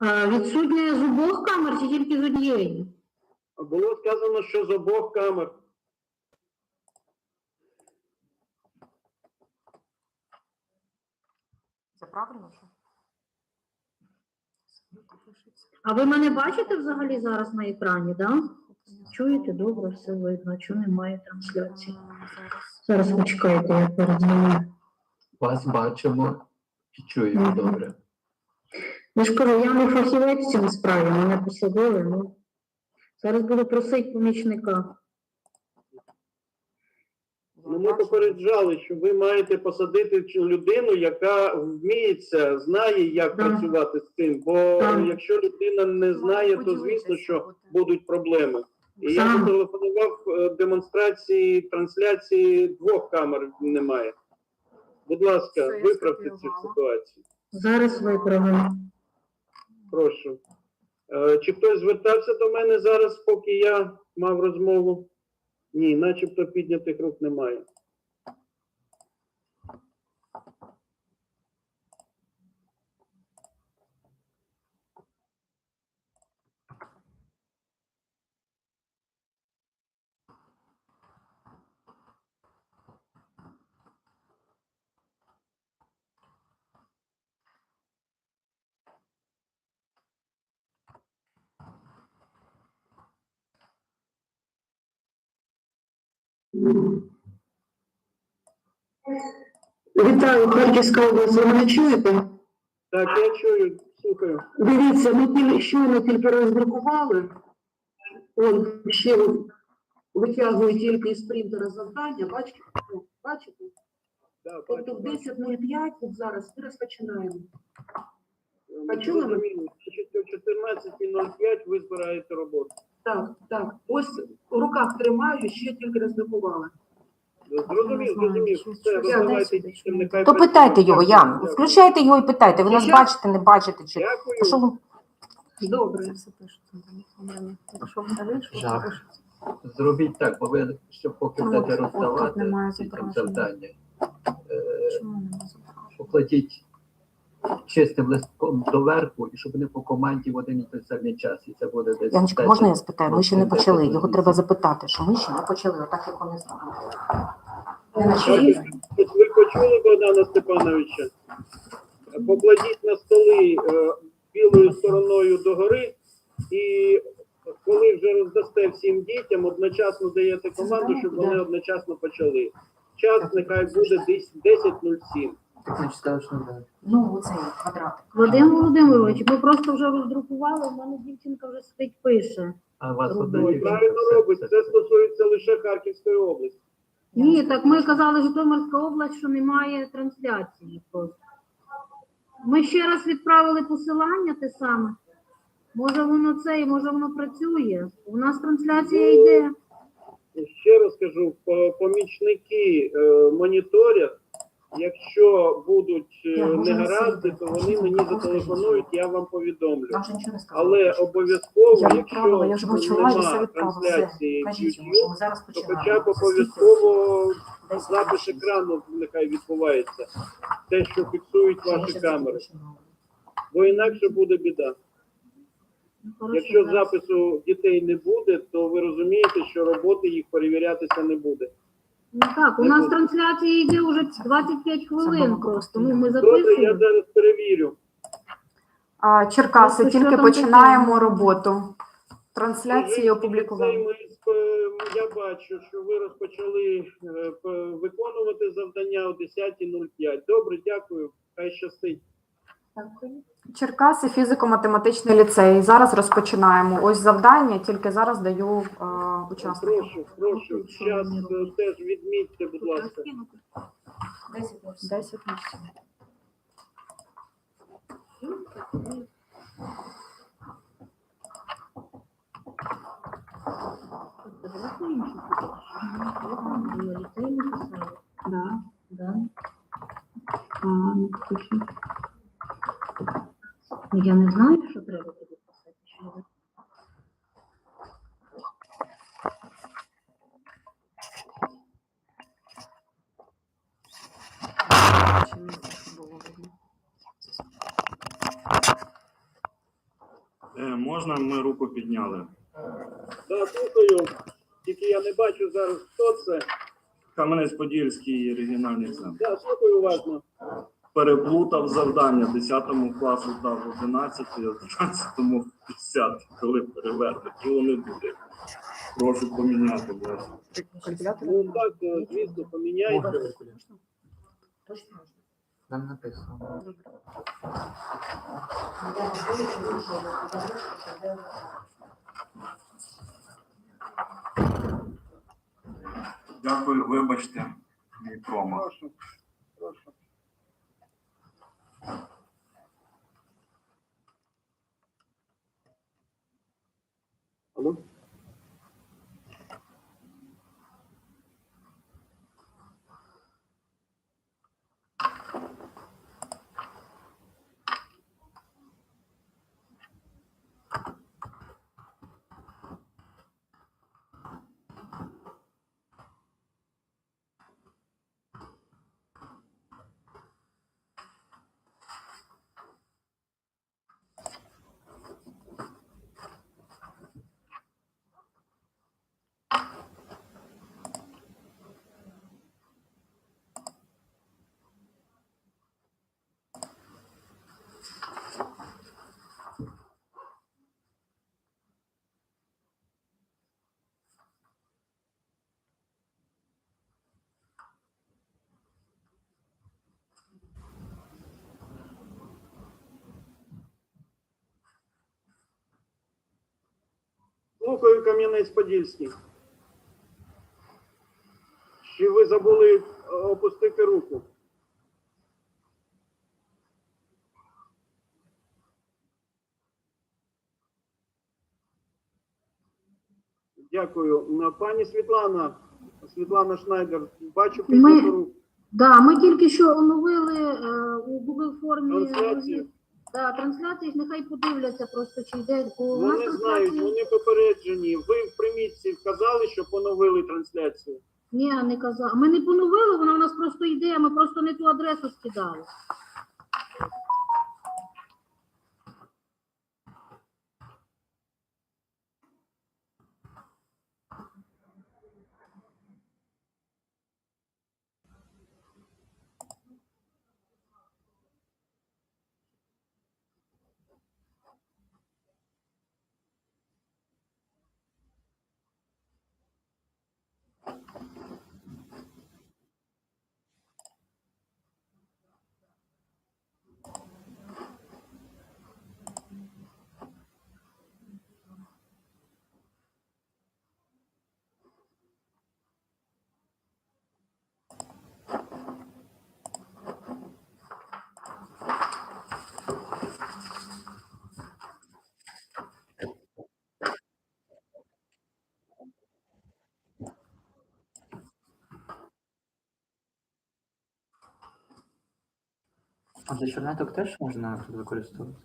Відсутня з обох камер чи тільки з однієї? Було сказано, що з обох камер. Це правильно? А ви мене бачите взагалі зараз на екрані, да? Чуєте? Добре, все видно. Чого немає трансляції? Зараз почекайте, я передзвоню. Вас бачимо і чуємо добре. Я ж кажу, я не фахівець в цій справі, мене посадили, ну. Зараз буду просити помічника. Ну, ми попереджали, що ви маєте посадити людину, яка вміється, знає, як Да. працювати з цим. Бо Так. якщо людина не знає, то звісно, що будуть проблеми. І я зателефонував е, демонстрації, трансляції двох камер немає. Будь ласка, виправте цю ситуацію. Зараз виправимо. Прошу. Е, Чи хтось звертався до мене зараз, поки я мав розмову? Ні, начебто піднятих рук немає. Вітаю, Харківська область. Ви мене чуєте? Так, я чую, слухаю. Дивіться, ми тільки щойно тільки роздрукували. Он ще витягує тільки із принтера завдання. Бачите? Бачите? Да, Тобто в 10.05 от зараз ми розпочинаємо. А чули ви? Зрозуміло. Значить, о 14.05 ви збираєте роботу. Так, так. Ось у руках тримаю, ще тільки роздрукували. Зрозумів, зрозумів. Все, Я роздавайте нехай То питайте його, Ян. Включайте його і питайте. Ви нас Я- бачите, не бачите. Чи... Дякую. Що ви? Добре. Якщо Жах. то пишіть. Зробіть так, бо ви ще поки Ну, будете от- от тут роздавати немає ці там зображення. завдання, е, Чому не зображено? покладіть чистим листком доверху, і щоб вони по команді в один і той самий час. І це буде десь. Яночка, можна я спитаю? Ми ще не почали. Його треба запитати, що ми ще не почали, отак як вони зробили. Ви почули Богдана Степановича? Покладіть на столи е, білою стороною догори, і коли вже роздасте всім дітям, одночасно даєте команду, щоб вони одночасно почали. Час нехай буде десь 10.07. Так, значить, ставиш на мене. Ну, оцей квадратик. Вадим Володимирович, ми просто вже роздрукували, в мене дівчинка вже спить пише. А у вас одна ви дівчинка, Правильно робить, це стосується лише Харківської області. Ні, так ми казали Житомирська область, що немає трансляції просто. Ми ще раз відправили посилання те саме. Може воно це, і може воно працює. У нас трансляція йде. Ще раз кажу, по- помічники е, моніторять. Якщо будуть е, негаразди, то вони мені зателефонують, я вам повідомлю. Але обов'язково, якщо відправила, я ж почала, я все нема відправила. Все. трансляції YouTube, то хоча б обов'язково запис екрану нехай відбувається. Те, що фіксують ваші камери. Бо інакше буде біда. Ну, Якщо запису дітей не буде, то ви розумієте, що роботи їх перевірятися не буде. Ну так, у нас трансляція йде вже 25 хвилин просто. Ну, ми. Добре, я записуємо. зараз перевірю. А, Черкаси, Просто що тільки там починаємо таке? роботу. Трансляції Скажіть, опублікували. ми Я бачу, що ви розпочали е, п- виконувати завдання о 10.05. Добре, дякую. Хай щастить. Черкаси, фізико-математичний ліцей. Зараз розпочинаємо. Ось завдання, тільки зараз даю е, учасникам. Прошу, прошу. Час е, теж відмітьте, будь ласка. Десять плюс. 10 на 7. Да. Да. А, ну. Ну, Я не знаю, що треба тобі писати. Що я Чи не було видно? Можна ми руку підняли? Да, слухаю. Тільки я не бачу зараз, хто це. Кам'янець-Подільський регіональний центр. Да, слухаю уважно. Переплутав завдання 10 класу дав 11, 11 50, коли перевернуть. Його не буде. Прошу поміняти. будь ласка. Ну так, е, звісно, поміняйте. Точно написано. Я можливо, що ви що, ви покажете, що де- Дякую, вибачте, мій промах. Прошу, прошу. Алло? Слухаю Кам'янець-Подільський. Чи ви забули е, опустити руку? Дякую. Пані Світлана, Світлана Шнайдер, бачу підняту руку. Да, ми тільки що оновили е, у Google формі Трансляцію. Да, трансляції, нехай подивляться просто, чи йде. Бо у нас Вони знають, трансляції... вони попереджені. Ви в примітці вказали, що поновили трансляцію. Ні, не казав. Ми не поновили, вона у нас просто йде, ми просто не ту адресу скидали. А для чернеток теж можна використовувати?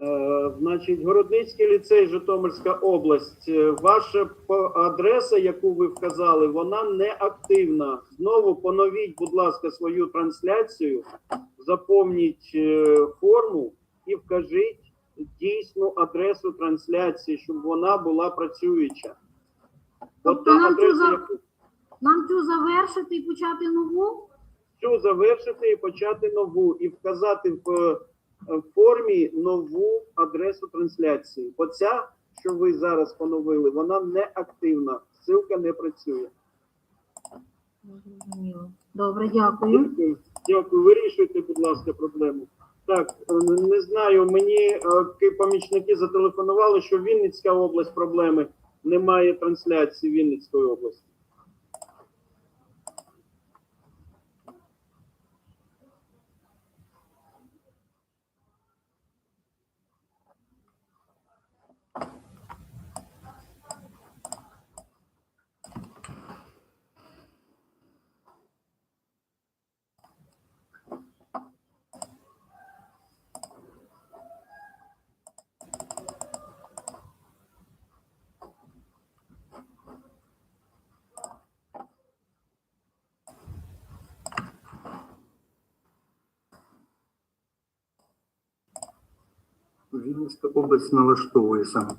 Е, Значить, Городницький ліцей, Житомирська область. Е, Ваша адреса, яку ви вказали, вона не активна. Знову поновіть, будь ласка, свою трансляцію, заповніть е, форму і вкажіть дійсну адресу трансляції, щоб вона була працююча. Тобто нам цю адреса, за- яку Нам цю завершити і почати нову? цю завершити і почати нову, і вказати е, в формі нову адресу трансляції. Оця, що ви зараз поновили, вона не активна, ссылка не працює. Добре, дякую. Дякую. Дякую. Вирішуйте, будь ласка, проблему. Так, не знаю, мені е, помічники зателефонували, що Вінницька область проблеми немає трансляції Вінницької області. Вінницька область налаштовує саме